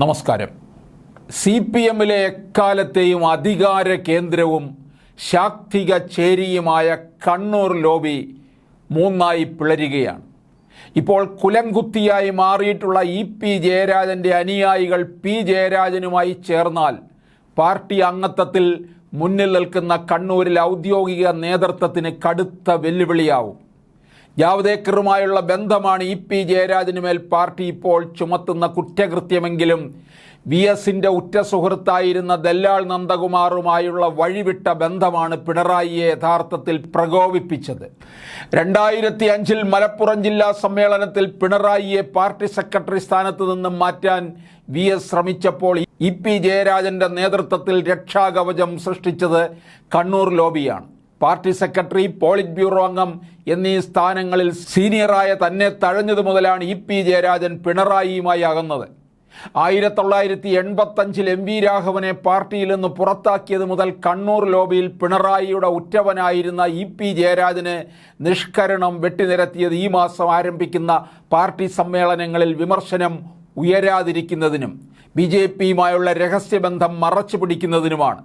നമസ്കാരം. C P എമ്മിലെ എക്കാലത്തെയും അധികാര കേന്ദ്രവും ശാക്തിക ചേരിയുമായ കണ്ണൂർ ലോബി മൂന്നായി പിളരുകയാണ്. ഇപ്പോൾ കുലംകുത്തിയായി മാറിയിട്ടുള്ള ഇ പി ജയരാജന്റെ അനുയായികൾ പി ജയരാജനുമായി ചേർന്നാൽ പാർട്ടി അംഗത്വത്തിൽ മുന്നിൽ നിൽക്കുന്ന കണ്ണൂരിൽ ഔദ്യോഗിക നേതൃത്വത്തിന് കടുത്ത വെല്ലുവിളിയാവും. ജാവ്ദേക്കറുമായുള്ള ബന്ധമാണ് ഇ പി ജയരാജനുമേൽ പാർട്ടി ഇപ്പോൾ ചുമത്തുന്ന കുറ്റകൃത്യമെങ്കിലും വി എസിന്റെ ഉറ്റ സുഹൃത്തായിരുന്ന ദല്ലാൾ നന്ദകുമാറുമായുള്ള വഴിവിട്ട ബന്ധമാണ് പിണറായിയെ യഥാർത്ഥത്തിൽ പ്രകോപിപ്പിച്ചത്. രണ്ടായിരത്തി അഞ്ചിൽ മലപ്പുറം ജില്ലാ സമ്മേളനത്തിൽ പിണറായിയെ പാർട്ടി സെക്രട്ടറി സ്ഥാനത്ത് നിന്നും മാറ്റാൻ വി എസ് ശ്രമിച്ചപ്പോൾ ഇ പി ജയരാജന്റെ നേതൃത്വത്തിൽ രക്ഷാകവചം സൃഷ്ടിച്ചത് കണ്ണൂർ ലോബിയാണ്. പാർട്ടി സെക്രട്ടറി പോളിറ്റ് ബ്യൂറോ അംഗം എന്നീ സ്ഥാനങ്ങളിൽ സീനിയറായ തന്നെ തഴഞ്ഞതു മുതലാണ് ഇ പി ജയരാജൻ പിണറായിയുമായി അകന്നത് ആയിരത്തി തൊള്ളായിരത്തി എൺപത്തഞ്ചിൽ എം വി രാഘവനെ പാർട്ടിയിൽ നിന്ന് പുറത്താക്കിയത് മുതൽ കണ്ണൂർ ലോബിയിൽ പിണറായിയുടെ ഉറ്റവനായിരുന്ന ഇ പി ജയരാജന് നിഷ്കരണം വെട്ടിനിരത്തിയത് ഈ മാസം ആരംഭിക്കുന്ന പാർട്ടി സമ്മേളനങ്ങളിൽ വിമർശനം ഉയരാതിരിക്കുന്നതിനും ബി ജെ പിയുമായുള്ള രഹസ്യബന്ധം മറച്ചു പിടിക്കുന്നതിനുമാണ്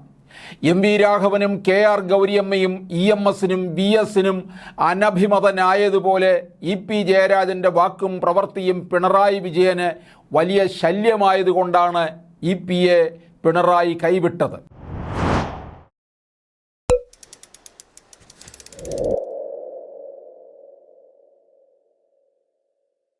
എം വി രാഘവനും കെ ആർ ഗൗരിയമ്മയും ഇ എം എസിനും വി എസിനും അനഭിമതനായതുപോലെ ഇ പി ജയരാജന്റെ വാക്കും പ്രവൃത്തിയും പിണറായി വിജയന് വലിയ ശല്യമായതുകൊണ്ടാണ് ഇ പിയെ പിണറായി കൈവിട്ടത്.